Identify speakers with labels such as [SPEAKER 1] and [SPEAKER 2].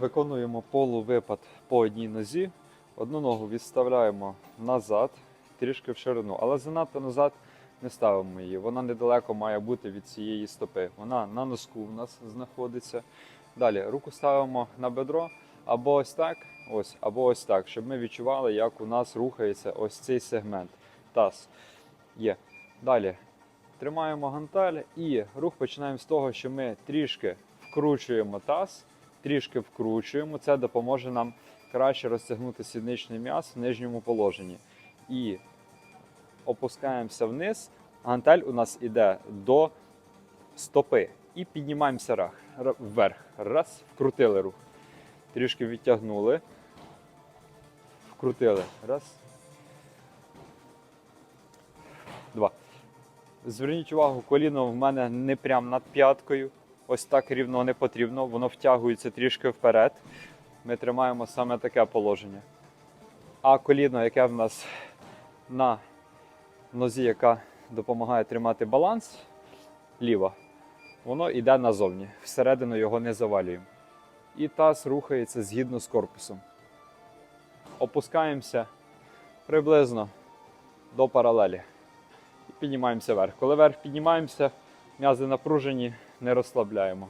[SPEAKER 1] Виконуємо полувипад по одній нозі. Одну ногу відставляємо назад, трішки в ширину, але занадто назад не ставимо її. Вона недалеко має бути від цієї стопи. Вона на носку в нас знаходиться. Далі руку ставимо на бедро або ось так, ось, або ось так, щоб ми відчували, як у нас рухається ось цей сегмент. Таз. Є. Далі тримаємо гантель і рух починаємо з того, що ми трішки вкручуємо таз, трішки вкручуємо. Це допоможе нам краще розтягнути сідничний м'яз в нижньому положенні. І опускаємося вниз. Гантель у нас іде до стопи. І піднімаємося вверх. Раз, вкрутили рух. Трішки відтягнули. Вкрутили. Раз. Два. Зверніть увагу, коліно в мене не прям над п'яткою. Ось так рівно не потрібно, воно втягується трішки вперед. Ми тримаємо саме таке положення. А коліно, яке в нас на нозі, яка допомагає тримати баланс, ліва, воно йде назовні. Всередину його не завалюємо. І таз рухається згідно з корпусом. Опускаємося приблизно до паралелі і піднімаємося вверх. Коли вверх піднімаємося, м'язи напружені, не розслабляємо.